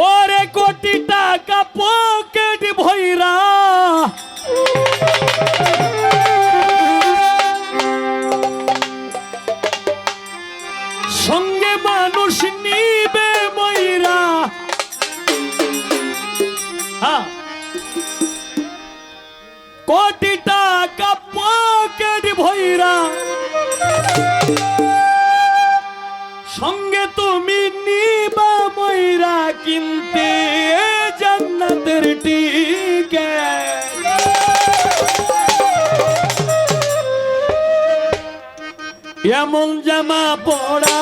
ওরে কোটি টাকা পকেট ভৈরা। সঙ্গে মানুষ নিবে ময়রা। হ্যাঁ। কোটি টাকা পকেট ভৈরা। সঙ্গে তুমি কিনতে জান্নাতের টিকে। এমন জামা পড়া